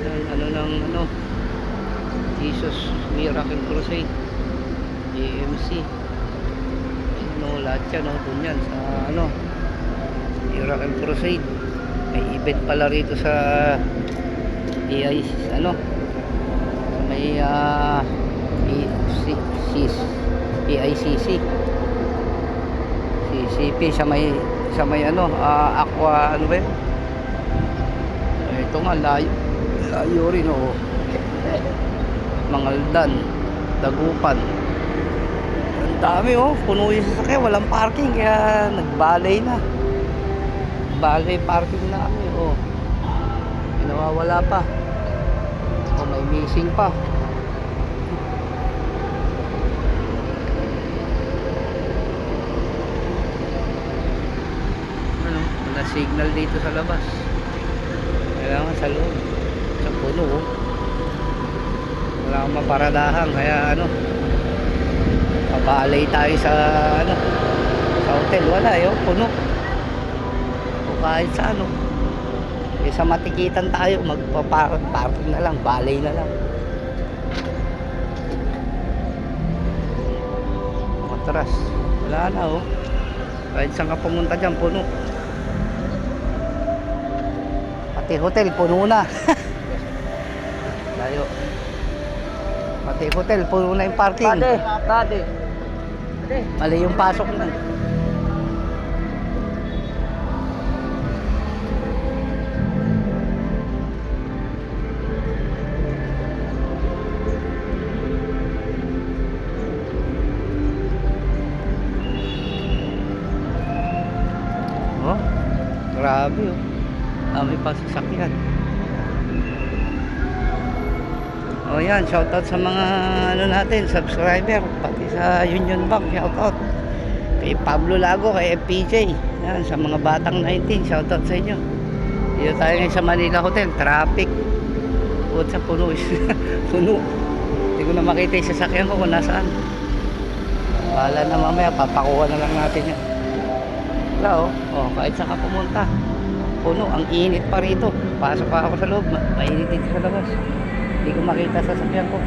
Yan, ano ng ano. Jesus Miracle Crusade. GMC ano lahat yan no dun yan sa ano Miracle Crusade. May event pala rito sa AI ano sa may ah AICC CCP sa may sa may ano ah, aqua ano ba yun? Ito nga layo layo rin oh Mangaldan Dagupan. Ang dami oh. Puno yung sasakyan walang parking kaya nagbalay na. Balay parking na kami oh. Nawawala pa. Oh may missing pa. Ano, wala signal dito sa labas. Kailangan sa loob sa puno oh. wala akong maparadahan kaya ano pabalay tayo sa ano sa hotel. Wala yun puno. O kahit sa ano eh, sa matikitan tayo magpaparking na lang balay na lang. Matras. Wala na oh. Kahit saan ka pumunta dyan puno. Pati hotel puno na layo pati hotel puno na yung parking Pade, pade. mali yung pasok na Oh, grabe oh. Dami pa sasakyan. Oh yan, shoutout sa mga ano natin, subscriber, pati sa Union Bank, shoutout. Kay Pablo Lago, kay FPJ. Yan, sa mga batang 19, shoutout sa inyo. Dito tayo ngayon sa Manila Hotel, traffic. Buot sa puno. puno. Hindi ko na makita yung sasakyan ko kung nasaan. Bahala na mamaya, papakuha na lang natin yan. Wala oh. Oh, kahit saan ka pumunta. Puno, ang init pa rito. Pasok pa ako sa loob, ma- mainit dito sa labas. Hindi ko makita sa sasakyan ko.